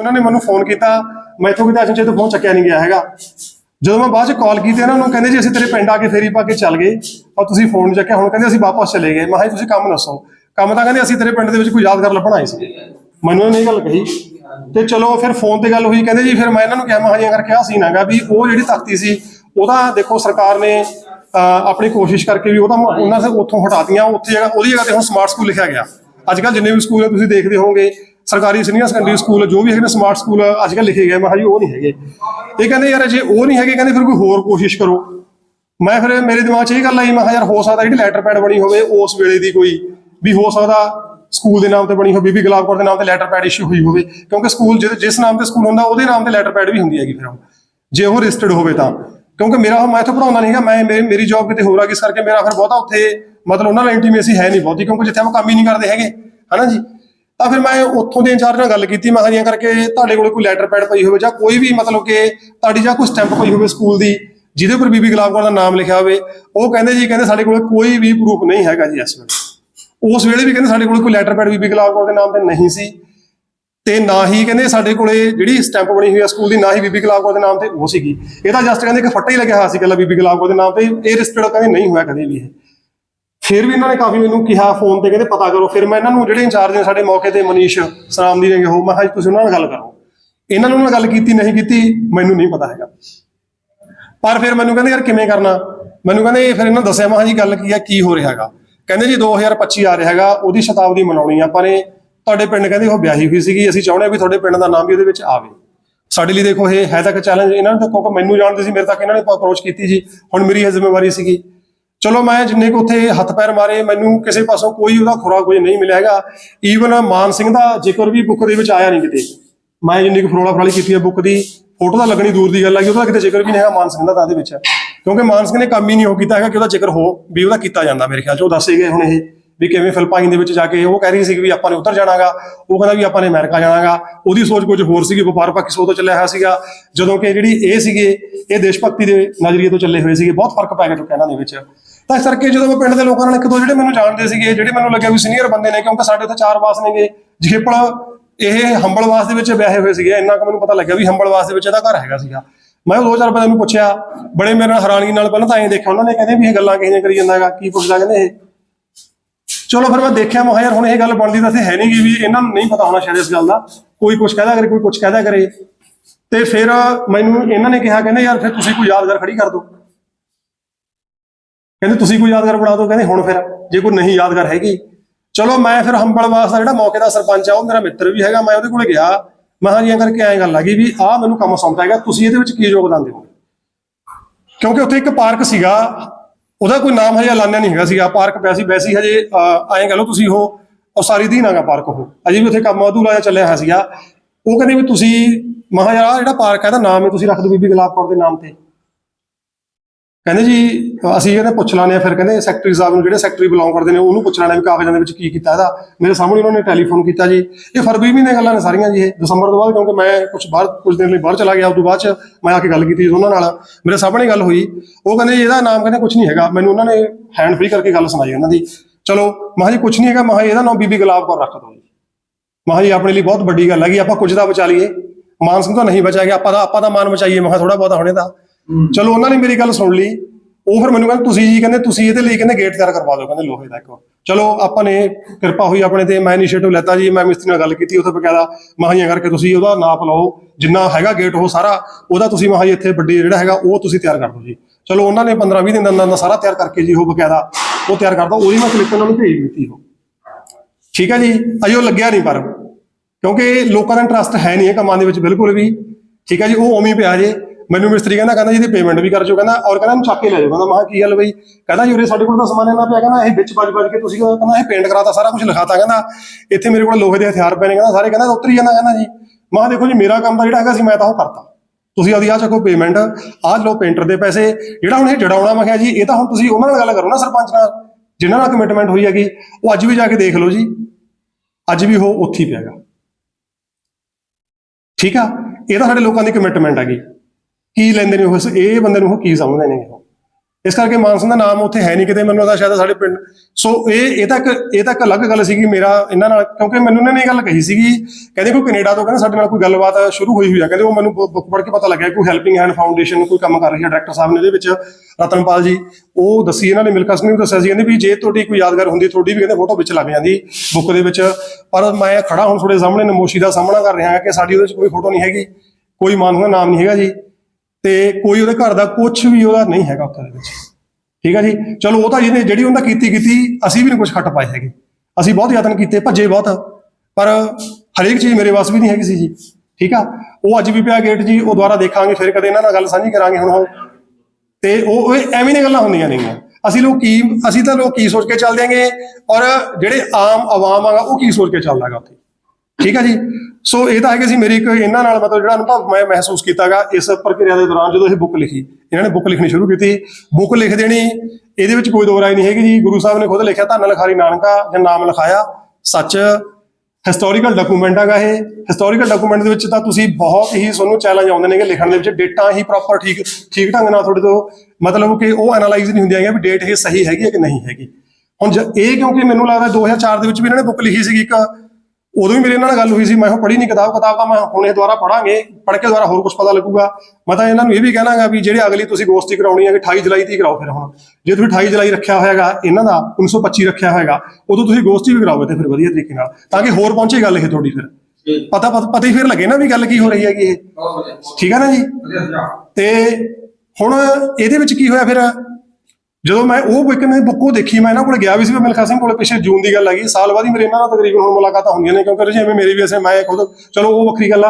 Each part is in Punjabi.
ਉਹਨਾਂ ਨੇ ਮੈਨੂੰ ਫੋਨ ਕੀਤਾ ਮੈਂ ਇੱਥੋਂ ਕਿਤੇ ਅਚਨਚੇਤ ਫੋਨ ਚੱਕਿਆ ਨਹੀਂ ਗਿਆ ਹੈਗਾ। ਜਦੋਂ ਮੈਂ ਬਾਅਦ ਚ ਕਾਲ ਕੀਤੀ ਇਹਨਾਂ ਨੂੰ ਕਹਿੰਦੇ ਜੀ ਅਸੀਂ ਤੇਰੇ ਪਿੰਡ ਆ ਕੇ ਫੇਰੀ ਪਾ ਕੇ ਚੱਲ ਗਏ ਔਰ ਤੁਸੀਂ ਫੋਨ ਨਹੀਂ ਚੱਕਿਆ। ਹੁਣ ਕਹਿੰਦੇ ਅਸੀਂ ਵਾਪਸ ਚਲੇ ਗਏ। ਮੈਂ ਕਿਹਾ ਤੁਸੀਂ ਕੰਮ ਦੱਸੋ। ਕੰਮ ਤਾਂ ਕਹਿੰਦੇ ਅਸੀਂ ਤੇਰੇ ਪਿੰਡ ਦੇ ਵਿੱਚ ਕੋਈ ਯਾਦਗਾਰ ਲੱਭਣਾ ਆਏ ਸੀ ਮੈਨੂੰ ਇਹਨੇ ਇਹ ਗੱਲ ਕਹੀ। ਤੇ ਚਲੋ ਫਿਰ ਫੋਨ ਤੇ ਗੱਲ ਹੋਈ ਕਹਿੰਦੇ ਜੀ ਫਿਰ ਮੈਂ ਇਹਨਾਂ ਨੂੰ ਕਿਹਾ ਮੈਂ ਹਾਂ ਕਰਕੇ ਆ ਸੀਨ ਹੈਗਾ ਵੀ ਉਹ ਜਿਹੜੀ ਤਖਤੀ ਸੀ ਉਹਦਾ ਦੇਖੋ ਸਰਕਾਰ ਨੇ ਅਹ, ਆਪਣੀ ਕੋਸ਼ਿਸ਼ ਕਰਕੇ ਵੀ ਉਹਦਾ ਉਹਨਾਂ ਨੇ ਉੱਥੋਂ ਹਟਾਤੀਆਂ ਉੱਥੇ ਜਗ੍ਹਾ ਉਹਦੀ ਜਗ੍ਹਾ ਤੇ ਹੁਣ ਸਮਾਰਟ ਸਕੂਲ ਲਿਖਿਆ ਗਿਆ। ਅੱਜ ਕੱਲ ਜਿੰਨੇ ਵੀ ਸਕੂਲ ਤੁਸੀਂ ਦੇਖਦੇ ਹੋਵੋਗੇ ਸਰਕਾਰੀ ਸੀਨੀਅਰ ਸੈਕੰਡਰੀ ਸਕੂਲ ਜੋ ਵੀ ਹੈਗੇ ਨੇ ਸਮਾਰਟ ਸਕੂਲ ਅੱਜ ਕੱਲ ਲਿਖੇ ਗਏ, ਮੈਂ ਕਿਹਾ ਜੀ, ਉਹ ਨਹੀਂ ਹੈਗੇ। ਇਹ ਕਹਿੰਦੇ, ਯਾਰ ਜੇ ਉਹ ਨਹੀਂ ਹੈਗੇ, ਕਹਿੰਦੇ, ਫਿਰ ਕੋਈ ਹੋਰ ਕੋਸ਼ਿਸ਼ ਕਰੋ। ਮੈਂ ਫਿਰ ਮੇਰੇ ਦਿਮਾਗ 'ਚ ਇਹ ਗੱਲ ਆਈ, ਮੈਂ ਕਿਹਾ, ਯਾਰ, ਹੋ ਸਕਦਾ ਜਿਹੜੀ ਲੈਟਰ ਪੈਡ ਬਣੀ ਹੋਵੇ ਉਸ ਵੇਲੇ ਦੀ ਕੋਈ ਵੀ ਹੋ ਸਕਦਾ ਸਕੂਲ ਦੇ ਨਾਮ ਤੇ ਬਣੀ ਹੋਵੇ, ਬੀਬੀ ਗੁਲਾਬ ਦੇ ਨਾਮ ਤੇ ਲੈਟਰ ਪੈਡ ਇਸ਼ੂ ਹੋਈ ਹੋਵੇ, ਕਿਉਂਕਿ ਸਕੂਲ ਜਿਸ ਨਾਮ ਤੇ ਸਕੂਲ ਹੁੰਦਾ, ਉਹਦੇ ਨਾਮ ਤੇ ਲੈਟਰ ਪੈਡ ਵੀ ਹੁੰਦੀ ਹੈਗੀ ਫਿਰ ਉਹ। ਜੇ ਉਹ ਰਜਿਸਟਰਡ ਹੋਵੇ ਤਾਂ। ਕਿਉਂਕਿ ਮੇਰਾ ਮੈਂ ਇੱਥੇ ਪੜਾਉਂਦਾ ਨਹੀਂਗਾ ਮੈਂ ਮੇਰੀ ਮੇਰੀ ਜੌਬ ਕਿਤੇ ਹੋਰ ਆ ਗਈ ਇਸ ਕਰਕੇ ਮੇਰਾ ਫਿਰ ਬਹੁਤਾ ਉੱਥੇ ਮਤਲਬ ਉਹਨਾਂ ਨਾਲ ਇੰਟੀਮੇਸੀ ਹੈ ਨਹੀਂ ਬਹੁਤੀ, ਕਿਉਂਕਿ ਜਿੱਥੇ ਆਪਾਂ ਕੰਮ ਹੀ ਨਹੀਂ ਕਰਦੇ ਹੈਗੇ। ਹਨਾ ਜੀ? ਤਾਂ ਫਿਰ ਮੈਂ ਉੱਥੋਂ ਦੇ ਇੰਚਾਰਜ ਨਾਲ ਗੱਲ ਕੀਤੀ, ਮੈਂ ਕਿਹਾ ਜੀ ਕਰਕੇ ਤੁਹਾਡੇ ਕੋਲ ਕੋਈ ਲੈਟਰ ਪੈਡ ਪਈ ਹੋਵੇ ਜਾਂ ਕੋਈ ਵੀ ਮਤਲਬ ਕਿ ਤੁਹਾਡੀ ਜਾਂ ਕੋਈ ਸਟੈਂਪ ਪਈ ਹੋਵੇ ਸਕੂਲ ਦੀ, ਜਿਹਦੇ ਉੱਪਰ ਬੀਬੀ ਗੁਲਾਬ ਕੌਰ ਦਾ ਨਾਮ ਲਿਖਿਆ ਹੋਵੇ, ਉਹ ਕਹਿੰਦੇ ਜੀ, ਕਹਿੰਦੇ ਸਾਡੇ ਕੋਲ ਕੋਈ ਵੀ ਪ੍ਰੂਫ ਨਹੀਂ ਹੈਗਾ ਜੀ ਇਸ ਵੇਲੇ। ਉਸ ਵੇਲੇ ਵੀ ਕਹਿੰਦੇ ਸਾਡੇ ਕੋਲ ਕੋਈ ਲੈਟਰ ਪੈਡ ਬੀਬੀ ਗੁਲਾਬ ਕੌਰ ਦੇ ਨਾਮ ਤੇ ਨਹੀਂ ਸੀ ਤੇ ਨਾ ਹੀ ਕਹਿੰਦੇ ਸਾਡੇ ਕੋਲੇ ਜਿਹੜੀ ਸਟੈਂਪ ਬਣੀ ਹੋਈ ਆ ਸਕੂਲ ਦੀ, ਨਾ ਹੀ ਬੀਬੀ ਗੁਲਾਬ ਕੌਰ ਦੇ ਨਾਮ ਤੇ ਉਹ ਸੀਗੀ। ਇਹ ਤਾਂ ਜਸਟ ਕਹਿੰਦੇ ਕਿ ਫੱਟਾ ਹੀ ਲੱਗਿਆ ਹੋਇਆ ਸੀ ਕੱਲਾ ਬੀਬੀ ਗੁਲਾਬ ਕੌਰ ਦੇ ਨਾਮ ਤੇ, ਇਹ ਰਜਿਸਟਰਡ ਕਹਿੰਦੇ ਨਹੀਂ ਹੋਇਆ ਕਦੇ ਵੀ ਇਹ। ਫਿਰ ਵੀ ਇਹਨਾਂ ਨੇ ਕਾਫੀ ਮੈਨੂੰ ਕਿਹਾ ਫੋਨ ਤੇ, ਕਹਿੰਦੇ ਪਤਾ ਕਰੋ। ਫਿਰ ਮੈਂ ਇਹਨਾਂ ਨੂੰ ਜਿਹੜੇ ਇੰਚਾਰਜ ਨੇ ਸਾਡੇ ਮੌਕੇ ਤੇ ਮਨੀਸ਼ ਸਰਾਮ ਦੀ ਨੇ ਉਹ ਮੈਂ ਕਿਹਾ ਤੁਸੀਂ ਉਹਨਾਂ ਨਾਲ ਗੱਲ ਕਰੋ। ਇਹਨਾਂ ਨੂੰ ਉਹਨਾਂ ਗੱਲ ਕੀਤੀ, ਨਹੀਂ ਕੀਤੀ, ਮੈਨੂੰ ਨਹੀਂ ਪਤਾ ਹੈਗਾ। ਪਰ ਫਿਰ ਮੈਨੂੰ ਕਹਿੰਦੇ, ਯਾਰ, ਕਿਵੇਂ ਕਰਨਾ? ਮੈਨੂੰ ਕਹਿੰਦੇ, ਫਿਰ ਇਹਨਾਂ ਦੱਸਿਆ, ਮੈਂ ਕਿਹਾ ਜੀ, ਗੱਲ ਕੀ ਹੈ, ਕੀ ਹੋ ਰਿਹਾ ਹੈਗਾ? ਕਹਿੰਦੇ ਜੀ 2025 ਆ ਰਿਹਾ ਹੈਗਾ, ਉਹਦੀ ਸ਼ਤਾਬਦੀ ਮਨਾਉਣੀ ਆ, ਆਪਾਂ ਨੇ ਤੁਹਾਡੇ ਪਿੰਡ, ਕਹਿੰਦੇ ਉਹ ਵਿਆਹੀ ਹੋਈ ਸੀਗੀ, ਅਸੀਂ ਚਾਹੁੰਦੇ ਹਾਂ ਵੀ ਤੁਹਾਡੇ ਪਿੰਡ ਦਾ ਨਾਮ ਵੀ ਉਹਦੇ ਵਿੱਚ ਆਵੇ। ਸਾਡੇ ਲਈ ਦੇਖੋ, ਇਹ ਹੈ ਤਾਂ ਕਿ ਚੈਲੰਜ ਇਹਨਾਂ ਨੂੰ ਤਾਂ ਕਿਉਂਕਿ ਮੈਨੂੰ ਜਾਣਦੇ ਸੀ, ਮੇਰੇ ਤੱਕ ਇਹਨਾਂ ਨੇ ਅਪਰੋਚ ਕੀਤੀ ਜੀ ਹੁਣ ਮੇਰੀ ਇਹ ਜ਼ਿੰਮੇਵਾਰੀ ਸੀਗੀ। ਚਲੋ ਮੈਂ ਜਿੰਨੇ ਕੁ ਉੱਥੇ ਹੱਥ ਪੈਰ ਮਾਰੇ, ਮੈਨੂੰ ਕਿਸੇ ਪਾਸੋਂ ਕੋਈ ਉਹਦਾ ਖੁਰਾ ਕੁਝ ਨਹੀਂ ਮਿਲਿਆ ਹੈਗਾ। ਈਵਨ ਮਾਨ ਸਿੰਘ ਦਾ ਜ਼ਿਕਰ ਵੀ ਬੁੱਕ ਦੇ ਵਿੱਚ ਆਇਆ ਨਹੀਂ ਕਿਤੇ, ਮੈਂ ਜਿੰਨੀ ਕੁ ਫਰੋਲਾ ਫਰਾਲੀ ਕੀਤੀ ਹੈ ਬੁੱਕ ਦੀ ਫੋਟੋ ਤਾਂ ਲੱਗਣੀ ਦੂਰ ਦੀ ਗੱਲ ਹੈ ਕਿ ਉਹਦਾ ਕਿਤੇ ਜ਼ਿਕਰ ਵੀ ਨਹੀਂ ਹੈਗਾ ਮਾਨ ਸਿੰਘ ਦਾ ਤਾਂ ਇਹਦੇ ਵਿੱਚ ਕਿਉਂਕਿ ਮਾਨ ਸਿੰਘ ਨੇ ਕੰਮ ਹੀ ਨਹੀਂ ਉਹ ਕੀਤਾ ਹੈਗਾ ਕਿ ਉਹਦਾ ਜ਼ਿਕਰ ਹੋ ਵੀ ਉਹਦਾ ਕੀਤਾ ਜਾਂਦਾ ਮੇਰੇ ਖਿਆਲ ਚ। ਉਹ ਦੱਸੇ ਗਏ ਹੁਣ ਇਹ ਵੀ ਕਿਵੇਂ ਫਿਲਪਾਈਨ ਦੇ ਵਿੱਚ ਜਾ ਕੇ ਉਹ ਕਹਿ ਰਹੀ ਸੀ ਕਿ ਵੀ ਆਪਾਂ ਨੇ ਉੱਧਰ ਜਾਣਾਗਾ ਉਹ ਕਹਿੰਦਾ ਵੀ ਆਪਾਂ ਨੇ ਅਮਰੀਕਾ ਜਾਣਾਗਾ ਉਹਦੀ ਸੋਚ ਕੁਝ ਹੋਰ ਸੀਗੀ, ਵਪਾਰ ਪੱਖੀ ਸੋਚ ਤੋਂ ਚੱਲਿਆ ਹੋਇਆ ਸੀਗਾ। ਜਦੋਂ ਕਿ ਜਿਹੜੀ ਇਹ ਸੀਗੇ, ਇਹ ਦੇਸ਼ ਭਗਤੀ ਦੇ ਨਜ਼ਰੀਏ ਤੋਂ ਚੱਲੇ ਹੋਏ ਸੀਗੇ, ਬਹੁਤ ਫ਼ਰਕ ਪੈ ਗਿਆ ਚੁੱਕਿਆ ਇਹਨਾਂ ਦੇ ਵਿੱਚ। ਤਾਂ ਇਸ ਕਰਕੇ ਜਦੋਂ ਮੈਂ ਪਿੰਡ ਦੇ ਲੋਕਾਂ ਨਾਲ ਇੱਕ ਦੋ ਜਿਹੜੇ ਮੈਨੂੰ ਜਾਣਦੇ ਸੀਗੇ, ਜਿਹੜੇ ਮੈਨੂੰ ਲੱਗਿਆ ਵੀ ਸੀਨੀਅਰ ਬੰਦੇ ਨੇ, ਕਿਉਂਕਿ ਸਾਡੇ ਉੱਥੇ ਚਾਰ ਵਾਸ ਨੇਗੇ ਜਖੇਪਲ ਇਹ ਹੰਬਲਵਾਸ ਦੇ ਵਿੱਚ ਵਿਆਹੇ ਹੋਏ ਸੀਗੇ, ਇੰਨਾ ਕੁ ਮੈਨੂੰ ਪਤਾ ਲੱਗਿਆ ਵੀ ਹੰਬਲਵਾਸ ਦੇ ਵਿੱਚ ਇਹਦਾ ਘਰ ਹੈਗਾ ਸੀਗਾ। ਮੈਂ ਉਹ ਦੋ ਚਾਰ ਬੰਦਿਆਂ ਨੂੰ ਪੁੱਛਿਆ, ਬੜੇ ਮੇਰੇ ਨਾਲ ਹੈਰਾਨਗੀ ਨਾਲ ਪਹਿਲਾਂ ਤਾਂ ਐਂ ਦੇਖਿਆ, ਉਹਨਾਂ ਨੇ ਕਹਿੰਦੇ ਵੀ ਇਹ ਗੱਲਾਂ ਕਿਹਦੀਆਂ ਕਰੀ ਜਾਂਦਾ ਹੈਗਾ, ਕੀ ਪੁੱਛਦਾ ਕਹਿੰਦੇ ਇਹ। ਚਲੋ ਫਿਰ ਮੈਂ ਦੇਖਿਆ, ਮੈਂ ਕਿਹਾ ਯਾਰ ਹੁਣ ਇਹ ਗੱਲ ਬਣਦੀ ਤਾਂ ਇੱਥੇ ਹੈ ਨਹੀਂਗੀ ਵੀ ਇਹਨਾਂ ਨੂੰ ਨਹੀਂ ਪਤਾ ਹੋਣਾ ਸ਼ਾਇਦ ਇਸ ਗੱਲ ਦਾ, ਕੋਈ ਕੁਝ ਕਹਦਾ ਕਰੇ, ਕੋਈ ਕੁਝ ਕਹਦਾ ਕਰੇ। ਤੇ ਫਿਰ ਮੈਨੂੰ ਇਹਨਾਂ ਨੇ ਕਿਹਾ, ਕਹਿੰਦੇ ਯਾਰ ਫਿਰ ਤੁਸੀਂ ਕੋਈ ਯਾਦਗਾਰ ਖੜੀ ਕਰ ਦਿਓ। ਕਹਿੰਦੇ ਤੁਸੀਂ ਕੋਈ ਯਾਦਗਾਰ ਬਣਾ ਦਿਓ ਕਹਿੰਦੇ ਹੁਣ ਫਿਰ ਜੇ ਕੋਈ ਨਹੀਂ ਯਾਦਗਾਰ ਹੈਗੀ। ਚਲੋ ਮੈਂ ਫਿਰ ਹੰਬਲਵਾਸ ਦਾ ਜਿਹੜਾ ਮੌਕੇ ਦਾ ਸਰਪੰਚ ਆ ਉਹ ਮੇਰਾ ਮਿੱਤਰ ਵੀ ਹੈਗਾ ਮੈਂ ਉਹਦੇ ਕੋਲੇ ਗਿਆ। ਮੈਂ ਹਾਂ ਜੀ ਕਰਕੇ ਐਂ ਗੱਲ ਆ ਗਈ ਵੀ ਆਹ ਮੈਨੂੰ ਕੰਮ ਸੌਂਪਿਆ ਹੈਗਾ ਤੁਸੀਂ ਇਹਦੇ ਵਿੱਚ ਕੀ ਯੋਗਦਾਨ ਦਿਓਗੇ? ਕਿਉਂਕਿ ਉੱਥੇ ਇੱਕ ਪਾਰਕ ਸੀਗਾ ਉਹਦਾ ਕੋਈ ਨਾਮ ਹਜੇ ਐਲਾਨਿਆ ਨਹੀਂ ਹੈਗਾ ਸੀਗਾ। ਪਾਰਕ ਪਿਆ ਸੀ ਵੈਸੀ ਹਜੇ ਅਹ, ਐਂ ਕਹ ਲਓ ਤੁਸੀਂ ਉਹ ਉਹ ਸਾਰੀ ਦੀਨ ਹੈਗਾ ਪਾਰਕ ਉਹ। ਅਜੇ ਵੀ ਉੱਥੇ ਕੰਮ ਅਧੂਰਾ ਜਿਹਾ ਚੱਲਿਆ ਹੋਇਆ ਸੀਗਾ। ਉਹ ਕਹਿੰਦੇ ਵੀ ਤੁਸੀਂ ਮਹਾ ਆਹ ਜਿਹੜਾ ਪਾਰਕ ਹੈ ਇਹਦਾ ਨਾਮ ਹੀ ਤੁਸੀਂ ਰੱਖ ਦਿਓ ਬੀਬੀ ਗੁਲਾਬ ਕੌਰ ਦੇ ਨਾਮ ਤੇ। ਕਹਿੰਦੇ ਜੀ, ਅਸੀਂ ਇਹਨੇ ਪੁੱਛ ਲਾਣੇ ਆ, ਫਿਰ ਕਹਿੰਦੇ ਸੈਕਟਰੀ ਸਾਹਿਬ ਨੂੰ ਜਿਹੜੇ ਸੈਕਟਰੀ ਬਿਲੋਂਗ ਕਰਦੇ ਨੇ, ਉਹਨੂੰ ਪੁੱਛ ਲੈਣਾ ਵੀ ਕਾਗਜ਼ਾਂ ਦੇ ਵਿੱਚ ਕੀ ਕੀਤਾ ਇਹਦਾ। ਮੇਰੇ ਸਾਹਮਣੇ ਉਹਨਾਂ ਨੇ ਟੈਲੀਫੋਨ ਕੀਤਾ ਜੀ। ਇਹ ਫਰਵਰੀ ਮਹੀਨੇ ਗੱਲਾਂ ਨੇ ਸਾਰੀਆਂ ਜੀ ਇਹ। ਦਸੰਬਰ ਤੋਂ ਬਾਅਦ ਕਿਉਂਕਿ ਮੈਂ ਕੁਝ ਬਾਹਰ ਕੁਝ ਦਿਨ ਲਈ ਬਾਹਰ ਚਲਾ ਗਿਆ, ਉਸ ਤੋਂ ਬਾਅਦ ਚ ਮੈਂ ਆ ਕੇ ਗੱਲ ਕੀਤੀ ਜੀ ਉਹਨਾਂ ਨਾਲ। ਮੇਰੇ ਸਾਹਮਣੇ ਗੱਲ ਹੋਈ। ਉਹ ਕਹਿੰਦੇ ਜੀ, ਇਹਦਾ ਨਾਮ ਕਹਿੰਦੇ ਕੁਝ ਨਹੀਂ ਹੈਗਾ। ਮੈਨੂੰ ਉਹਨਾਂ ਨੇ ਹੈਂਡ ਫ੍ਰੀ ਕਰਕੇ ਗੱਲ ਸੁਣਾਈ ਉਹਨਾਂ ਦੀ। ਚਲੋ ਮੈਂ ਕਿਹਾ ਜੀ ਕੁਝ ਨਹੀਂ ਹੈਗਾ। ਮੈਂ ਇਹਦਾ ਨਾਮ ਬੀਬੀ ਗੁਲਾਬ ਕੌਰ ਰੱਖ ਦਿਓ ਜੀ। ਮੈਂ ਜੀ, ਆਪਣੇ ਲਈ ਬਹੁਤ ਵੱਡੀ ਗੱਲ ਹੈਗੀ। ਆਪਾਂ ਕੁਝ ਦਾ ਬਚਾ ਲਈਏ। ਮਾਨ ਸਿੰਘ ਤਾਂ ਨਹੀਂ ਬਚਾਇਆ ਗਿਆ। ਆਪਾਂ ਦਾ ਆਪਾਂ ਦਾ ਮਾਨ ਬਚਾਈਏ। ਮੈਂ ਕਿਹਾ ਥੋੜਾ ਬਹੁਤਾ ਹੁਣੇ ਦਾ ਚਲੋ, ਉਹਨਾਂ ਨੇ ਮੇਰੀ ਗੱਲ ਸੁਣ ਲਈ। ਉਹ ਫਿਰ ਮੈਨੂੰ ਕਹਿੰਦੇ, ਤੁਸੀਂ ਜੀ ਕਹਿੰਦੇ, ਤੁਸੀਂ ਇਹਦੇ ਲਈ ਕਹਿੰਦੇ ਗੇਟ ਤਿਆਰ ਕਰਵਾ ਦਿਓ, ਕਹਿੰਦੇ ਲੋਹੇ ਦਾ ਇੱਕ। ਚਲੋ, ਆਪਾਂ ਨੇ ਕਿਰਪਾ ਹੋਈ ਆਪਣੇ ਤੇ, ਮੈਂ ਇਨੀਸ਼ੀਏਟਿਵ ਲੈਤਾ ਜੀ, ਮੈਂ ਮਿਸਤਰੀ ਨਾਲ ਗੱਲ ਕੀਤੀ, ਉੱਥੇ ਬਕਾਇਦਾ ਮਹਾਈਆਂ ਕਰਕੇ ਤੁਸੀਂ ਉਹਦਾ ਨਾਪ ਲਓ ਜਿੰਨਾ ਹੈਗਾ ਗੇਟ ਉਹ ਸਾਰਾ, ਉਹਦਾ ਤੁਸੀਂ ਮਹਾਈ ਇੱਥੇ ਵੱਡੇ ਜਿਹੜਾ ਹੈਗਾ, ਉਹ ਤੁਸੀਂ ਤਿਆਰ ਕਰ ਦਿਓ ਜੀ। ਚਲੋ, ਉਹਨਾਂ ਨੇ 15 20 ਦਿਨ ਦਾ ਅੰਦਰ ਸਾਰਾ ਤਿਆਰ ਕਰਕੇ ਜੀ, ਉਹ ਬਕਾਇਦਾ ਉਹ ਤਿਆਰ ਕਰਦਾ ਉਹਦੀ ਮੈਂ ਕਲਿੱਪ ਉਹਨਾਂ ਨੂੰ ਭੇਜ ਦਿੱਤੀ ਉਹ। ਠੀਕ ਹੈ ਜੀ? ਅਜੇ ਉਹ ਲੱਗਿਆ ਨਹੀਂ ਪਰ, ਕਿਉਂਕਿ ਲੋਕਾਂ ਦਾ ਇੰਟਰਸਟ ਹੈ ਨਹੀਂ ਇਹ ਕੰਮਾਂ ਦੇ ਵਿੱਚ ਬਿਲਕੁਲ ਵੀ। ਠੀਕ ਹੈ ਜੀ? ਉਹ ਉਵੇਂ ਪਿਆ ਜੇ। ਮੈਨੂੰ ਮਿਸਤਰੀ ਕਹਿੰਦਾ ਕਹਿੰਦਾ ਜੀ ਇਹਦੀ ਪੇਮੈਂਟ ਵੀ ਕਰ ਜੋ ਕਹਿੰਦਾ, ਔਰ ਕਹਿੰਦਾ ਇਹਨੂੰ ਚੱਕ ਕੇ ਲੈ ਜਾਓ। ਕਹਿੰਦਾ, ਮੈਂ ਕਿਹਾ, ਕੀ ਗੱਲ ਬਈ? ਕਹਿੰਦਾ ਜੀ, ਉਰੇ ਸਾਡੇ ਕੋਲ ਤਾਂ ਸਮਾਨ ਇੰਨਾ ਪਿਆ, ਕਹਿੰਦਾ ਇਹ ਵਿੱਚ ਵੱਜ ਵੱਜ ਕੇ ਤੁਸੀਂ ਕਹਿੰਦਾ ਇਹ ਪੇਂਟ ਕਰਾਤਾ, ਸਾਰਾ ਕੁਝ ਲਿਖਾਤਾ, ਕਹਿੰਦਾ, ਇੱਥੇ ਮੇਰੇ ਕੋਲ ਲੋਹੇ ਦੇ ਹਥਿਆਰ ਪਏ ਨੇ, ਕਹਿੰਦਾ, ਸਾਰੇ ਕਹਿੰਦਾ ਉਤਰੀ ਜਾਂਦਾ ਕਹਿੰਦਾ ਜੀ। ਮੈਂ ਦੇਖੋ ਜੀ, ਮੇਰਾ ਕੰਮ ਤਾਂ ਜਿਹੜਾ ਹੈਗਾ ਸੀ, ਮੈਂ ਤਾਂ ਉਹ ਕਰਤਾ। ਤੁਸੀਂ ਆਪਦੀ ਆ ਚੱਕੋ ਪੇਮੈਂਟ ਆਹ ਲਓ ਪੇਂਟਰ ਦੇ ਪੈਸੇ, ਜਿਹੜਾ ਹੁਣ ਇਹ ਜੜਾਉਣਾ, ਮੈਂ ਕਿਹਾ ਜੀ, ਇਹ ਤਾਂ ਹੁਣ ਤੁਸੀਂ ਉਹਨਾਂ ਨਾਲ ਗੱਲ ਕਰੋ ਨਾ, ਸਰਪੰਚ ਨਾਲ, ਜਿਨ੍ਹਾਂ ਨਾਲ ਕਮਿਟਮੈਂਟ ਹੋਈ ਹੈਗੀ, ਉਹ ਅੱਜ ਵੀ ਜਾ ਕੇ ਦੇਖ ਲਓ ਜੀ। ਅੱਜ ਵੀ ਉਹ ਉੱਥੇ ਹੀ ਪਿਆਗਾ ਠੀਕ ਆ? ਇਹ ਤਾਂ ਸਾਡੇ ਲੋਕਾਂ ਦੀ ਕਮਿਟਮੈਂਟ ਹੈਗੀ। ਕੀ ਲੈਂਦੇ ਨੇ ਉਹ? ਇਸ- ਇਹ ਬੰਦੇ ਨੂੰ ਉਹ ਕੀ ਸਮਝਦੇ ਨੇ ਉਹ? ਇਸ ਕਰਕੇ ਮਾਨ ਦਾ ਨਾਮ ਉੱਥੇ ਹੈ ਨਹੀਂ ਕਿਤੇ, ਮੈਨੂੰ ਲੱਗਦਾ ਸ਼ਾਇਦ ਸਾਡੇ ਪਿੰਡ। ਸੋ ਇਹ ਇਹ ਤਾਂ ਇੱਕ, ਇਹ ਤਾਂ ਇੱਕ ਅਲੱਗ ਗੱਲ ਸੀਗੀ ਮੇਰਾ, ਇਹਨਾਂ ਨਾਲ, ਕਿਉਂਕਿ ਮੈਨੂੰ ਇਹਨਾਂ ਨੇ ਇਹ ਗੱਲ ਕਹੀ ਸੀਗੀ, ਕਹਿੰਦੇ ਕੋਈ ਕੈਨੇਡਾ ਤੋਂ ਕਹਿੰਦੇ ਸਾਡੇ ਨਾਲ ਕੋਈ ਗੱਲਬਾਤ ਸ਼ੁਰੂ ਹੋਈ ਹੋਈ ਆ। ਕਹਿੰਦੇ ਉਹ ਮੈਨੂੰ ਬੁੱਕ ਪੜ੍ਹ ਕੇ ਪਤਾ ਲੱਗਿਆ ਕੋਈ ਹੈਲਪਿੰਗ ਹੈਂਡ ਫਾਊਂਡੇਸ਼ਨ ਕੋਈ ਕੰਮ ਕਰ ਰਹੀ ਹੈ ਡਾਇਰੈਕਟਰ ਸਾਹਿਬ ਨੇ ਇਹਦੇ ਵਿੱਚ, ਰਤਨਪਾਲ ਜੀ। ਉਹ ਦੱਸੀ ਇਹਨਾਂ ਨੇ, ਮਿਲਕਾ ਸਿੰਘ ਨੇ ਦੱਸਿਆ ਸੀ, ਕਹਿੰਦੇ ਵੀ ਜੇ ਤੁਹਾਡੀ ਕੋਈ ਯਾਦਗਾਰ ਹੁੰਦੀ, ਤੁਹਾਡੀ ਵੀ ਕਹਿੰਦੇ ਫੋਟੋ ਵਿੱਚ ਲੱਗ ਜਾਂਦੀ ਬੁੱਕ ਦੇ ਵਿੱਚ। ਪਰ ਮੈਂ ਖੜਾ ਹੁਣ ਤੁਹਾਡੇ ਸਾਹਮਣੇ ਨਮੋਸ਼ੀ ਦਾ ਸਾਹਮਣਾ ਕਰ ਰਿਹਾ ਹਾਂ ਕਿ ਸਾਡੀ ਉਹਦੇ ਵਿੱਚ ਕੋਈ ਫੋਟੋ ਨਹੀਂ ਹੈਗੀ, ਕੋਈ ਮਾਨ ਦਾ ਨਾਮ ਨਹੀਂ ਹੈਗਾ ਜੀ। ਤੇ ਕੋਈ ਉਹਦੇ ਘਰ ਦਾ ਕੁਝ ਵੀ ਉਹਦਾ ਨਹੀਂ ਹੈਗਾ ਉੱਥੇ ਦੇ ਵਿੱਚ। ਠੀਕ ਹੈ ਜੀ? ਚਲੋ, ਉਹ ਤਾਂ ਜਿਹਨੇ ਜਿਹੜੀ ਉਹਨਾਂ ਕੀਤੀ ਕੀਤੀ, ਅਸੀਂ ਵੀ ਨਹੀਂ ਕੁਝ ਖੱਟ ਪਾਏ ਹੈਗੇ। ਅਸੀਂ ਬਹੁਤ ਯਤਨ ਕੀਤੇ, ਭੱਜੇ ਬਹੁਤ। ਪਰ ਹਰੇਕ ਚੀਜ਼ ਮੇਰੇ ਵਾਸ ਵੀ ਨਹੀਂ ਹੈਗੀ ਸੀ ਜੀ। ਠੀਕ ਆ? ਉਹ ਅੱਜ ਵੀ ਪਿਆ ਗੇਟ ਜੀ, ਉਹ ਦੁਬਾਰਾ ਦੇਖਾਂਗੇ, ਫਿਰ ਕਦੇ ਇਹਨਾਂ ਨਾਲ ਗੱਲ ਸਾਂਝੀ ਕਰਾਂਗੇ ਹੁਣ ਉਹ। ਤੇ ਉਹ ਐਵੇਂ ਦੀਆਂ ਗੱਲਾਂ ਹੁੰਦੀਆਂ ਨੇਗੀਆਂ। ਅਸੀਂ ਲੋਕ ਕੀ, ਅਸੀਂ ਤਾਂ ਲੋਕ ਕੀ ਸੋਚ ਕੇ ਚੱਲਦੇ ਆਂਗੇ ਔਰ ਜਿਹੜੇ ਆਮ ਆਵਾਮ ਆਗਾ ਉਹ ਕੀ ਸੋਚ ਕੇ ਚੱਲਦਾ ਗਾ ਉੱਥੇ? ਠੀਕ ਹੈ ਜੀ? ਸੋ ਇਹ ਤਾਂ ਹੈ ਕਿ ਸੀ ਮੇਰੀ ਇੱਕ ਇਹਨਾਂ ਨਾਲ ਮਤਲਬ ਜਿਹੜਾ ਅਨੁਭਵ ਮੈਂ ਮਹਿਸੂਸ ਕੀਤਾਗਾ ਇਸ ਪ੍ਰਕਿਰਿਆ ਦੇ ਦੌਰਾਨ ਜਦੋਂ ਇਹ ਬੁੱਕ ਲਿਖੀ। ਇਹਨਾਂ ਨੇ ਬੁੱਕ ਲਿਖਣੀ ਸ਼ੁਰੂ ਕੀਤੀ। ਬੁੱਕ ਲਿਖ ਦੇਣੀ, ਇਹਦੇ ਵਿੱਚ ਕੋਈ ਦੋ ਰਾਏ ਨਹੀਂ ਹੈਗੀ ਜੀ। ਗੁਰੂ ਸਾਹਿਬ ਨੇ ਖੁਦ ਲਿਖਿਆ, ਧੰਨ ਲਿਖਾਰੀ ਨਾਨਕਾ ਜਾਂ ਨਾਮ ਲਿਖਾਇਆ। ਸੱਚ ਹਿਸਟੋਰੀਕਲ ਡਾਕੂਮੈਂਟ ਹੈਗਾ ਇਹ। ਹਿਸਟੋਰੀਕਲ ਡਾਕੂਮੈਂਟ ਦੇ ਵਿੱਚ ਤਾਂ ਤੁਸੀਂ ਬਹੁਤ ਹੀ ਤੁਹਾਨੂੰ ਚੈਲੰਜ ਆਉਂਦੇ ਨੇਗੇ ਲਿਖਣ ਦੇ ਵਿੱਚ। ਡੇਟਾ ਹੀ ਪ੍ਰੋਪਰ ਠੀਕ ਠੀਕ ਢੰਗ ਨਾਲ ਤੁਹਾਡੇ ਤੋਂ ਮਤਲਬ ਕਿ ਉਹ ਐਨਾਲਾਈਜ਼ ਨਹੀਂ ਹੁੰਦੀਆਂ ਹੈਗੀਆਂ ਵੀ ਡੇਟ ਇਹ ਸਹੀ ਹੈਗੀ ਹੈ ਕਿ ਨਹੀਂ ਹੈਗੀ। ਹੁਣ ਜ- ਇਹ ਕਿਉਂਕਿ ਮੈਨੂੰ ਲੱਗਦਾ 2004 ਦੇ ਵਿੱਚ ਵੀ ਇਹਨਾਂ ਨੇ ਬੁੱਕ ਲਿਖੀ ਸੀਗੀ ਇੱਕ ਉਦੋਂ ਵੀ ਮੇਰੇ ਨਾਲ ਗੱਲ ਹੋਈ ਸੀ, ਮੈਂ ਉਹ ਪੜ੍ਹੀ ਨਹੀਂ ਕਿਤਾਬ ਕਿਤਾਬ ਤਾਂ ਮੈਂ ਹੁਣੇ ਦੁਆਰਾ ਪੜਾਂਗੇ ਪੜ੍ਹ ਕੇ ਦੁਆਰਾ ਹੋਰ ਕੁਝ ਪਤਾ ਲੱਗੂਗਾ। ਮੈਂ ਤਾਂ ਇਹਨਾਂ ਨੂੰ ਇਹ ਵੀ ਕਹਿਣਾਗਾ ਵੀ ਜਿਹੜੇ ਅਗਲੀ ਤੁਸੀਂ ਗੋਸ਼ਟੀ ਕਰਾਉਣੀ ਹੈ ਕਿ 28 ਜੁਲਾਈ ਦੀ ਕਰਾਓ ਫਿਰ ਹੁਣ। ਜੇ ਤੁਸੀਂ 28 ਜੁਲਾਈ ਰੱਖਿਆ ਹੋਇਆਗਾ, ਇਹਨਾਂ ਦਾ 1925 ਰੱਖਿਆ ਹੋਇਆਗਾ, ਉਦੋਂ ਤੁਸੀਂ ਗੋਸ਼ਟੀ ਵੀ ਕਰਾਓਗੇ ਤੇ ਫਿਰ ਵਧੀਆ ਤਰੀਕੇ ਨਾਲ। ਤਾਂ ਕਿ ਹੋਰ ਪਹੁੰਚੇ ਗੱਲ ਇਹ ਤੁਹਾਡੀ ਫਿਰ। ਪਤਾ ਪਤਾ ਹੀ ਫਿਰ ਲੱਗੇ ਨਾ ਵੀ ਗੱਲ ਕੀ ਹੋ ਰਹੀ ਹੈਗੀ ਇਹ। ਠੀਕ ਹੈ ਨਾ ਜੀ? ਤੇ ਹੁਣ ਇਹਦੇ ਵਿੱਚ ਕੀ ਹੋਇਆ ਫਿਰ? ਜਦੋਂ ਮੈਂ ਉਹ ਬੁੱਕ ਨੇ ਬੁੱਕੋ ਦੇਖੀ, ਮੈਂ ਇਹਨਾਂ ਕੋਲ ਗਿਆ ਵੀ ਸੀ ਮੈਂ ਮਿਲਖਾ ਸਿੰਘ ਕੋਲ ਪਿਛਲੇ ਜੂਨ ਦੀ ਗੱਲ ਹੈਗੀ। ਸਾਲ ਬਾਅਦ ਹੀ ਮੇਰੇ ਇਹਨਾਂ ਨਾਲ ਤਕਰੀਬਨ ਹੁਣ ਮੁਲਾਕਾਤਾਂ ਹੁੰਦੀਆਂ ਨੇ, ਕਿਉਂਕਿ ਜਿਵੇਂ ਮੇਰੀ ਵੀ ਐਸੇ, ਮੈਂ ਖੁਦ ਚਲੋ, ਉਹ ਵੱਖਰੀ ਗੱਲ ਆ।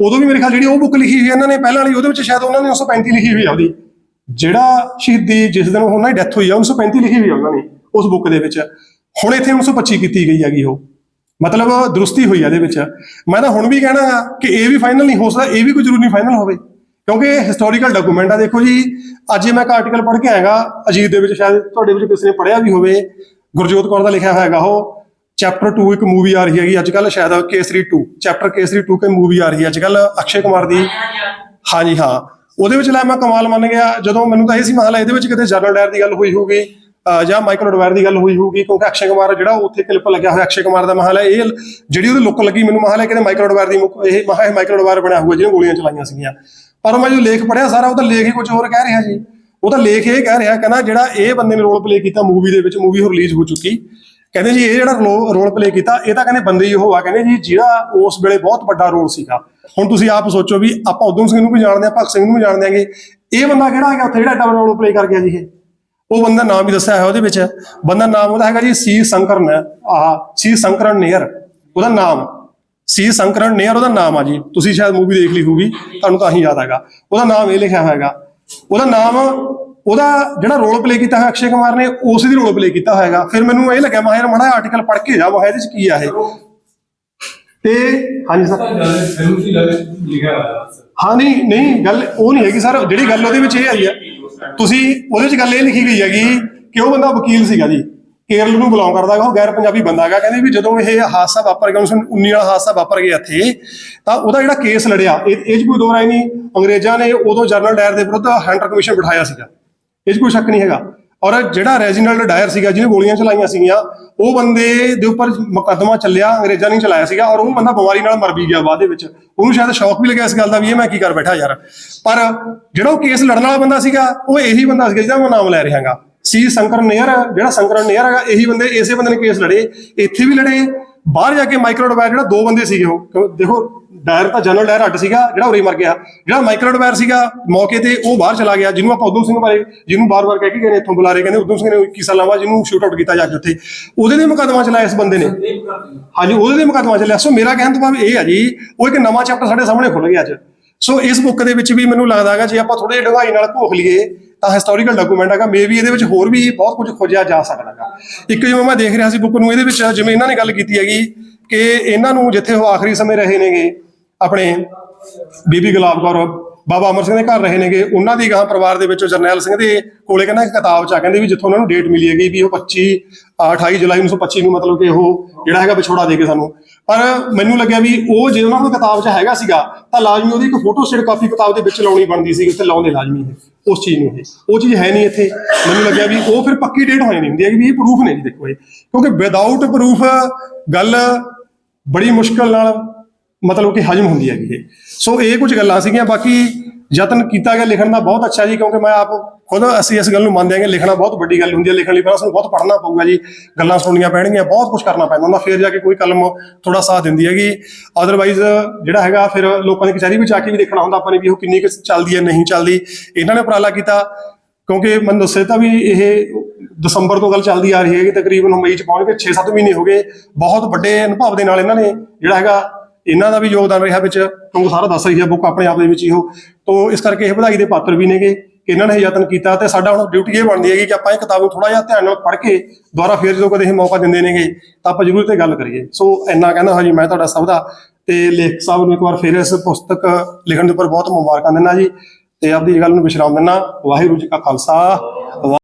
ਉਦੋਂ ਵੀ ਮੇਰੇ ਖਿਆਲ ਜਿਹੜੀ ਉਹ ਬੁੱਕ ਲਿਖੀ ਹੋਈ ਇਹਨਾਂ ਨੇ, ਪਹਿਲਾਂ ਵਾਲੀ, ਉਹਦੇ ਵਿੱਚ ਸ਼ਾਇਦ ਉਹਨਾਂ ਨੇ 1935 ਲਿਖੀ ਹੋਈ ਆ ਉਹਦੀ। ਜਿਹੜਾ ਸ਼ਹੀਦੀ, ਜਿਸ ਦਿਨ ਉਹਨਾਂ ਦੀ ਡੈਥ ਹੋਈ ਆ 1935 ਲਿਖੀ ਹੋਈ ਆ ਉਹਨਾਂ ਨੇ, ਉਸ ਬੁੱਕ ਦੇ ਵਿੱਚ। ਹੁਣ ਇੱਥੇ 1925 ਕੀਤੀ ਗਈ ਹੈਗੀ ਉਹ। ਮਤਲਬ, ਦਰੁਸਤੀ ਹੋਈ ਆ ਇਹਦੇ ਵਿੱਚ। ਮੈਂ ਤਾਂ ਹੁਣ ਵੀ ਕਹਿਣਾ ਗਾ ਕਿ ਇਹ ਵੀ ਫਾਈਨਲ ਨਹੀਂ ਹੋ ਸਕਦਾ, ਇਹ ਵੀ ਕੋਈ ਜ਼ਰੂਰੀ ਨਹੀਂ ਫਾਈਨਲ ਹੋਵੇ। ਕਿਉਂਕਿ ਇਹ ਹਿਸਟੋਰੀਕਲ ਡਾਕੂਮੈਂਟ ਆ, ਦੇਖੋ ਜੀ, ਅੱਜ ਮੈਂ ਇੱਕ ਆਰਟੀਕਲ ਪੜ੍ਹ ਕੇ ਆਇਆਗਾ, ਅਜੀਤ ਦੇ ਵਿੱਚ ਸ਼ਾਇਦ ਤੁਹਾਡੇ ਵਿੱਚ ਕਿਸੇ ਨੇ ਪੜ੍ਹਿਆ ਵੀ ਹੋਵੇ, ਗੁਰਜੋਤ ਕੌਰ ਦਾ ਲਿਖਿਆ ਹੋਇਆ ਹੈਗਾ ਉਹ ਚੈਪਟਰ 2 ਇੱਕ ਮੂਵੀ ਆ ਰਹੀ ਹੈਗੀ ਅੱਜ ਕੱਲ ਸ਼ਾਇਦ ਕੇਸਰੀ 2 ਚੈਪਟਰ ਕੇਸਰੀ 2 ਕੇ ਮੂਵੀ ਆ ਰਹੀ ਹੈ ਅੱਜ ਕੱਲ ਅਕਸ਼ੇ ਕੁਮਾਰ ਦੀ। ਹਾਂਜੀ ਹਾਂ, ਉਹਦੇ ਵਿੱਚ ਲੈ ਮੈਂ ਕਮਾਲ ਮੰਨ ਗਿਆ, ਜਦੋਂ ਮੈਨੂੰ ਤਾਂ ਇਹ ਸੀ ਮਹਲਾ ਇਹਦੇ ਵਿੱਚ ਕਿਤੇ ਜਨਰਲ ਡਾਇਰ ਦੀ ਗੱਲ ਹੋਈ ਹੋਊਗੀ, ਅਹ ਜਾਂ ਮਾਈਕਲ ਡਵਾਇਰ ਦੀ ਗੱਲ ਹੋਈ ਹੋਊਗੀ, ਕਿਉਂਕਿ ਅਕਸ਼ੇ ਕੁਮਾਰ ਜਿਹੜਾ ਉੱਥੇ ਕਲਿੱਪ ਲੱਗਿਆ ਹੋਇਆ ਅਕਸ਼ੇ ਕੁਮਾਰ ਦਾ ਮਹਲਾ ਇਹ ਜਿਹੜੀ ਉਹਦੀ ਲੁੱਕ ਲੱਗੀ ਮੈਨੂੰ ਮਹਲਾ ਕਿਤੇ ਮਾਈਕਲ ਡਵਾਇਰ ਦੀ ਮੁੱਕ- ਇਹ ਮਹਾ ਮਾਈਕਲ ਡਵਾਇਰ ਬਣਿਆ ਹੋਇਆ ਜਿਹਨੇ ਗੋਲੀਆਂ ਚਲਾਈਆਂ ਸੀਗੀਆਂ। ਪਰ ਮੈਂ ਜੋ ਲੇਖ ਪੜਿਆ ਸਾਰਾ, ਉਹ ਤਾਂ ਲੇਖ ਹੀ ਕੁਝ ਹੋਰ ਕਹਿ ਰਿਹਾ ਜੀ। ਉਹ ਤਾਂ ਲੇਖ ਇਹ ਕਹਿ ਰਿਹਾ, ਕਹਿੰਦਾ ਜਿਹੜਾ ਇਹ ਬੰਦੇ ਨੇ ਰੋਲ ਪਲੇ ਕੀਤਾ ਮੂਵੀ ਦੇ ਵਿੱਚ ਮੂਵੀ ਰਿਲੀਜ਼ ਹੋ ਚੁੱਕੀ, ਕਹਿੰਦੇ ਜੀ ਇਹ ਜਿਹੜਾ ਰੋਲ ਪਲੇ ਕੀਤਾ, ਇਹ ਤਾਂ ਕਹਿੰਦੇ ਬੰਦੇ ਹੀ ਉਹ ਆ, ਕਹਿੰਦੇ ਜੀ ਜਿਹੜਾ ਉਸ ਵੇਲੇ ਬਹੁਤ ਵੱਡਾ ਰੋਲ ਸੀਗਾ। ਹੁਣ ਤੁਸੀਂ ਆਪ ਸੋਚੋ ਵੀ ਆਪਾਂ ਉਦਮ ਸਿੰਘ ਨੂੰ ਵੀ ਜਾਣਦੇ ਆ ਭਗਤ ਸਿੰਘ ਨੂੰ ਵੀ ਜਾਣਦੇ ਆਂਗੇ ਇਹ ਬੰਦਾ ਕਿਹੜਾ ਹੈਗਾ ਉੱਥੇ ਜਿਹੜਾ ਡਬਲ ਰੋਲ ਪਲੇ ਕਰ ਗਿਆ ਜੀ ਇਹ? ਉਹ ਬੰਦਾ ਨਾਮ ਵੀ ਦੱਸਿਆ ਹੈ ਉਹਦੇ ਵਿੱਚ। ਬੰਦਾ ਨਾਮ ਉਹਦਾ ਹੈਗਾ ਜੀ ਸੀ ਸ਼ੰਕਰਨ, ਆਹ, ਸੀ ਸ਼ੰਕਰਨ ਨੇਅਰ। ਉਹਦਾ ਨਾਮ ਸੀ ਸ਼ੰਕਰਨ ਨੇਅਰ ਉਹਦਾ ਨਾਮ ਆ ਜੀ। ਤੁਸੀਂ ਸ਼ਾਇਦ ਮੂਵੀ ਦੇਖ ਲਈ ਹੋਊਗੀ ਤੁਹਾਨੂੰ ਤਾਂ ਹੀ ਯਾਦ ਹੈਗਾ। ਉਹਦਾ ਨਾਮ ਇਹ ਲਿਖਿਆ ਹੋਇਆਗਾ ਉਹਦਾ ਨਾਮ ਉਹਦਾ ਜਿਹੜਾ ਰੋਲ ਪਲੇ ਕੀਤਾ ਹੈ ਅਕਸ਼ੇ ਕੁਮਾਰ ਨੇ ਉਸੇ ਦੀ ਰੋਲ ਪਲੇ ਕੀਤਾ ਹੋਇਆਗਾ ਫਿਰ ਮੈਨੂੰ ਇਹ ਲੱਗਿਆ ਮੈਂ ਯਾਰ ਮੜਾ ਆਰਟੀਕਲ ਪੜ੍ਹ ਕੇ ਜਾ ਮੈਂ ਇਹਦੇ ਚ ਕੀ ਆ ਇਹ? ਤੇ ਹਾਂਜੀ ਸਰ ਹਾਂ ਨਹੀਂ ਨਹੀਂ ਗੱਲ ਉਹ ਨਹੀਂ ਹੈਗੀ ਸਰ ਜਿਹੜੀ ਗੱਲ ਉਹਦੇ ਵਿੱਚ ਇਹ ਆਈ ਆ ਤੁਸੀਂ ਉਹਦੇ ਵਿੱਚ ਗੱਲ ਇਹ ਲਿਖੀ ਗਈ ਹੈਗੀ ਕਿ ਉਹ ਬੰਦਾ ਵਕੀਲ ਸੀਗਾ ਜੀ। ਕੇਰਲ ਨੂੰ ਬਿਲੋਂਗ ਕਰਦਾ ਹੈਗਾ, ਉਹ ਗੈਰ ਪੰਜਾਬੀ ਬੰਦਾ ਹੈਗਾ, ਕਹਿੰਦੇ ਵੀ ਜਦੋਂ ਇਹ ਹਾਦਸਾ ਵਾਪਰ ਗਿਆ 1919 ਵਾਲਾ ਹਾਦਸਾ ਵਾਪਰ ਗਿਆ ਇੱਥੇ, ਤਾਂ ਉਹਦਾ ਜਿਹੜਾ ਕੇਸ ਲੜਿਆ, ਇਹ ਇਹ 'ਚ ਕੋਈ ਦੋ ਰਾਏ ਨਹੀਂ, ਅੰਗਰੇਜ਼ਾਂ ਨੇ ਉਦੋਂ ਜਨਰਲ ਡਾਇਰ ਦੇ ਵਿਰੁੱਧ ਹੰਟਰ ਕਮਿਸ਼ਨ ਬਿਠਾਇਆ ਸੀਗਾ, ਇਹ 'ਚ ਕੋਈ ਸ਼ੱਕ ਨਹੀਂ ਹੈਗਾ। ਔਰ ਜਿਹੜਾ ਰੈਜੀਨਲਡ ਡਾਇਰ ਸੀਗਾ, ਜਿਹਨੇ ਗੋਲੀਆਂ ਚਲਾਈਆਂ ਸੀਗੀਆਂ, ਉਹ ਬੰਦੇ ਦੇ ਉੱਪਰ ਮੁਕੱਦਮਾ ਚੱਲਿਆ, ਅੰਗਰੇਜ਼ਾਂ ਨੇ ਚਲਾਇਆ ਸੀਗਾ, ਔਰ ਉਹ ਬੰਦਾ ਬਿਮਾਰੀ ਨਾਲ ਮਰ ਵੀ ਗਿਆ ਬਾਅਦ ਦੇ ਵਿੱਚ। ਉਹਨੂੰ ਸ਼ਾਇਦ ਸ਼ੌਕ ਵੀ ਲੱਗਿਆ ਇਸ ਗੱਲ ਦਾ ਵੀ, ਇਹ ਮੈਂ ਕੀ ਕਰ ਬੈਠਾ ਯਾਰ। ਪਰ ਜਿਹੜਾ ਉਹ ਕੇਸ ਲੜਨ ਵਾਲਾ ਬੰਦਾ ਸੀਗਾ, ਉਹ ਇਹੀ ਬੰਦਾ ਸੀਗਾ ਜਿਹਦਾ ਮੈਂ ਨਾਮ ਲੈ ਰਿਹਾਗਾ ਸੀ ਸ਼ੰਕਰ ਨੇਅਰ ਜਿਹੜਾ ਸੰਕਰਨ ਨੇਅਰ ਹੈਗਾ, ਇਹੀ ਬੰਦੇ, ਇਸੇ ਬੰਦੇ ਨੇ ਕੇਸ ਲੜੇ। ਇੱਥੇ ਵੀ ਲੜੇ, ਬਾਹਰ ਜਾ ਕੇ ਮਾਈਕਰੋ ਡਵਾਇਰ ਜਿਹੜਾ ਦੋ ਬੰਦੇ ਸੀਗੇ ਉਹ। ਦੇਖੋ, ਡਾਇਰ ਤਾਂ ਜਨਰਲ ਡਾਇਰ ਅੱਡ ਸੀਗਾ, ਜਿਹੜਾ ਉਰੇ ਮਰ ਗਿਆ। ਜਿਹੜਾ ਮਾਈਕਰੋ ਡਵਾਇਰ ਸੀਗਾ, ਮੌਕੇ ਤੇ ਉਹ ਬਾਹਰ ਚਲਾ ਗਿਆ, ਜਿਹਨੂੰ ਆਪਾਂ ਉਦਮ ਸਿੰਘ ਬਾਰੇ, ਜਿਹਨੂੰ ਬਾਰ-ਬਾਰ ਕਹਿ ਕੇ ਗਏ ਨੇ, ਇੱਥੋਂ ਬੁਲਾ ਰਹੇ ਕਹਿੰਦੇ, ਉਦਮ ਸਿੰਘ ਨੇ 21 ਸਾਲਾਂ ਬਾਅਦ ਜਿਹਨੂੰ ਸ਼ੂਟ ਆਊਟ ਕੀਤਾ ਜਾ ਕੇ ਉੱਥੇ। ਉਹਦੇ ਦੇ ਮੁਕੱਦਮਾ ਚਲਾਇਆ ਇਸ ਬੰਦੇ ਨੇ। ਹਾਂਜੀ, ਉਹਦੇ ਦੇ ਮੁਕੱਦਮਾ ਚੱਲਿਆ। ਸੋ ਮੇਰਾ ਕਹਿਣ ਤੋਂ ਭਾਵ ਇਹ ਹੈ ਜੀ, ਉਹ ਇੱਕ ਨਵਾਂ ਚੈਪਟਰ ਸਾਡੇ ਸਾਹਮਣੇ ਖੁੱਲ ਗਿਆ ਅੱਜ। ਸੋ ਇਸ ਬੁੱਕ ਦੇ ਵਿੱਚ ਵੀ ਮੈਨੂੰ ਲੱਗਦਾ ਹੈਗਾ, ਜੇ ਆਪਾਂ ਥੋੜੇ ਡੂੰਘਾਈ ਨਾਲ ਭੋਖ ਲਈਏ ਹਿਸਟੋਰੀਕਲ ਡਾਕੂਮੈਂਟ ਹੈਗਾ ਮੇਬੀ ਇਹਦੇ ਵਿੱਚ ਹੋਰ ਵੀ ਬਹੁਤ ਕੁਝ ਖੋਜਿਆ ਜਾ ਸਕਦਾ ਹੈਗਾ। ਇੱਕ ਜਿਵੇਂ ਮੈਂ ਦੇਖ ਰਿਹਾ ਸੀ ਬੁੱਕ ਨੂੰ, ਇਹਦੇ ਵਿੱਚ ਜਿਵੇਂ ਇਹਨਾਂ ਨੇ ਗੱਲ ਕੀਤੀ ਹੈਗੀ ਕਿ ਇਹਨਾਂ ਨੂੰ ਜਿੱਥੇ ਉਹ ਆਖਰੀ ਸਮੇਂ ਰਹੇ ਨੇਗੇ, ਆਪਣੇ ਬੀਬੀ ਗੁਲਾਬ ਕੌਰ, ਬਾਬਾ ਅਮਰ ਸਿੰਘ ਦੇ ਘਰ ਰਹੇ ਨੇਗੇ, ਉਹਨਾਂ ਦੀ ਗਾਂ ਪਰਿਵਾਰ ਦੇ ਵਿੱਚੋਂ ਜਰਨੈਲ ਸਿੰਘ ਦੇ ਕੋਲੇ ਕਹਿੰਦਾ ਇੱਕ ਕਿਤਾਬ ਚ ਆ, ਕਹਿੰਦੇ ਵੀ ਜਿੱਥੋਂ ਉਹਨਾਂ ਨੂੰ ਡੇਟ ਮਿਲੀ ਹੈਗੀ ਵੀ ਉਹ 25 ਅਹ 28 ਜੁਲਾਈ 1925 ਨੂੰ ਮਤਲਬ ਕਿ ਉਹ ਜਿਹੜਾ ਹੈਗਾ ਵਿਛੋੜਾ ਦੇ ਕੇ ਸਾਨੂੰ। ਪਰ ਮੈਨੂੰ ਲੱਗਿਆ ਵੀ ਉਹ ਜੇ ਉਹਨਾਂ ਨੂੰ ਕਿਤਾਬ 'ਚ ਹੈਗਾ ਸੀਗਾ, ਤਾਂ ਲਾਜ਼ਮੀ ਉਹਦੀ ਇੱਕ ਫੋਟੋ ਸਟੇਟ ਕਾਪੀ ਕਿਤਾਬ ਦੇ ਵਿੱਚ ਲਾਉਣੀ ਬਣਦੀ ਸੀ ਉੱਥੇ ਲਾਉਂਦੇ ਲਾਜ਼ਮੀ ਹੈ ਉਸ ਚੀਜ਼ ਨੂੰ ਇਹ। ਉਹ ਚੀਜ਼ ਹੈ ਨਹੀਂ ਇੱਥੇ। ਮੈਨੂੰ ਲੱਗਿਆ ਵੀ ਉਹ ਫਿਰ ਪੱਕੀ ਡੇਟ ਹੋ ਜਾਂਦੀ ਹੁੰਦੀ। ਹੈ ਕਿ ਵੀ ਇਹ ਪ੍ਰੂਫ ਨਹੀਂ ਜੀ, ਦੇਖੋ ਇਹ। ਕਿਉਂਕਿ ਵਿਦਆਊਟ ਪ੍ਰੂਫ ਗੱਲ ਬੜੀ ਮੁਸ਼ਕਲ ਨਾਲ ਮਤਲਬ ਕਿ ਹਜਮ ਹੁੰਦੀ ਹੈਗੀ ਇਹ। ਸੋ ਇਹ ਕੁਝ ਗੱਲਾਂ ਸੀਗੀਆਂ। ਬਾਕੀ ਯਤਨ ਕੀਤਾ ਗਿਆ ਲਿਖਣ ਦਾ ਬਹੁਤ ਅੱਛਾ ਜੀ, ਕਿਉਂਕਿ ਮੈਂ ਆਪ ਖੁਦ ਅਸੀਂ ਇਸ ਗੱਲ ਨੂੰ ਮੰਨਦੇ ਹਾਂਗੇ ਲਿਖਣਾ ਬਹੁਤ ਵੱਡੀ ਗੱਲ ਹੁੰਦੀ ਹੈ, ਲਿਖਣ ਲਈ ਪਹਿਲਾਂ ਸਾਨੂੰ ਬਹੁਤ ਪੜ੍ਹਨਾ ਪਊਗਾ ਜੀ, ਗੱਲਾਂ ਸੁਣਨੀਆਂ ਪੈਣਗੀਆਂ, ਬਹੁਤ ਕੁਝ ਕਰਨਾ ਪੈਂਦਾ ਹੁੰਦਾ, ਫਿਰ ਜਾ ਕੇ ਕੋਈ ਕਲਮ ਥੋੜਾ ਸਾਥ ਦਿੰਦੀ ਹੈਗੀ। ਅਦਰਵਾਈਜ਼ ਜਿਹੜਾ ਹੈਗਾ ਫਿਰ ਲੋਕਾਂ ਦੀ ਕਚਹਿਰੀ ਵਿੱਚ ਜਾ ਕੇ ਵੀ ਦੇਖਣਾ ਹੁੰਦਾ ਆਪਾਂ ਨੇ ਵੀ ਉਹ ਕਿੰਨੀ ਕੁ ਚੱਲਦੀ ਹੈ, ਨਹੀਂ ਚੱਲਦੀ। ਇਹਨਾਂ ਨੇ ਉਪਰਾਲਾ ਕੀਤਾ, ਕਿਉਂਕਿ ਮੈਨੂੰ ਦੱਸਿਆ ਤਾਂ ਵੀ ਇਹ ਦਸੰਬਰ ਤੋਂ ਗੱਲ ਚੱਲਦੀ ਆ ਰਹੀ ਹੈ ਕਿ ਤਕਰੀਬਨ ਹੁਣ ਮਈ ਚ ਪਹੁੰਚ ਕੇ 6-7 ਮਹੀਨੇ ਹੋ ਗਏ, ਬਹੁਤ ਵੱਡੇ ਅਨੁਭਵ ਦੇ ਨਾਲ ਇਹਨਾਂ ਨੇ ਜਿਹੜਾ ਹੈਗਾ, ਇਹਨਾਂ ਦਾ ਵੀ ਯੋਗਦਾਨ ਰਿਹਾ ਵਿੱਚ। ਤੁਹਾਨੂੰ ਸਾਰਾ ਦੱਸ ਰਹੀ ਹੈ, ਬੁੱਕ ਆਪਣੇ ਆਪ ਦੇ ਵਿੱਚ ਇਹੋ ਉਹ। ਤੋਂ ਇਸ ਕਰਕੇ ਇਹ ਵਧਾਈ ਦੇ ਪਾਤਰ ਵੀ ਨੇਗੇ। ਕਿ ਇਹਨਾਂ ਨੇ ਇਹ ਯਤਨ ਕੀਤਾ ਤੇ ਸਾਡਾ ਹੁਣ ਡਿਊਟੀ ਇਹ ਬਣਦੀ ਹੈਗੀ ਕਿ ਆਪਾਂ ਇਹ ਕਿਤਾਬ ਨੂੰ ਥੋੜਾ ਜਿਹਾ ਧਿਆਨ ਨਾਲ ਪੜ੍ਹ ਕੇ ਦੁਬਾਰਾ ਫੇਰ ਜਦੋਂ ਕਦੇ ਇਹ ਮੌਕਾ ਦਿੰਦੇ ਨੇਗੇ, ਤਾਂ ਆਪਾਂ ਜ਼ਰੂਰ ਤੇ ਗੱਲ ਕਰੀਏ। ਸੋ ਇੰਨਾ ਕਹਿੰਦਾ ਹਾਂ ਜੀ ਮੈਂ ਤੁਹਾਡਾ ਸਭ ਦਾ ਤੇ ਲੇਖਕ ਸਾਹਿਬ ਨੂੰ ਇੱਕ ਵਾਰ ਫੇਰ ਇਸ ਪੁਸਤਕ ਲਿਖਣ ਦੇ ਉੱਪਰ ਬਹੁਤ ਮੁਬਾਰਕਾਂ ਦਿੰਦਾ ਜੀ ਤੇ ਆਪਦੀ ਗੱਲ ਨੂੰ ਵਿਸ਼ਰਾਮ ਦਿੰਦਾ। ਵਾਹਿਗੁਰੂ ਜੀ ਕਾ ਖਾਲਸਾ।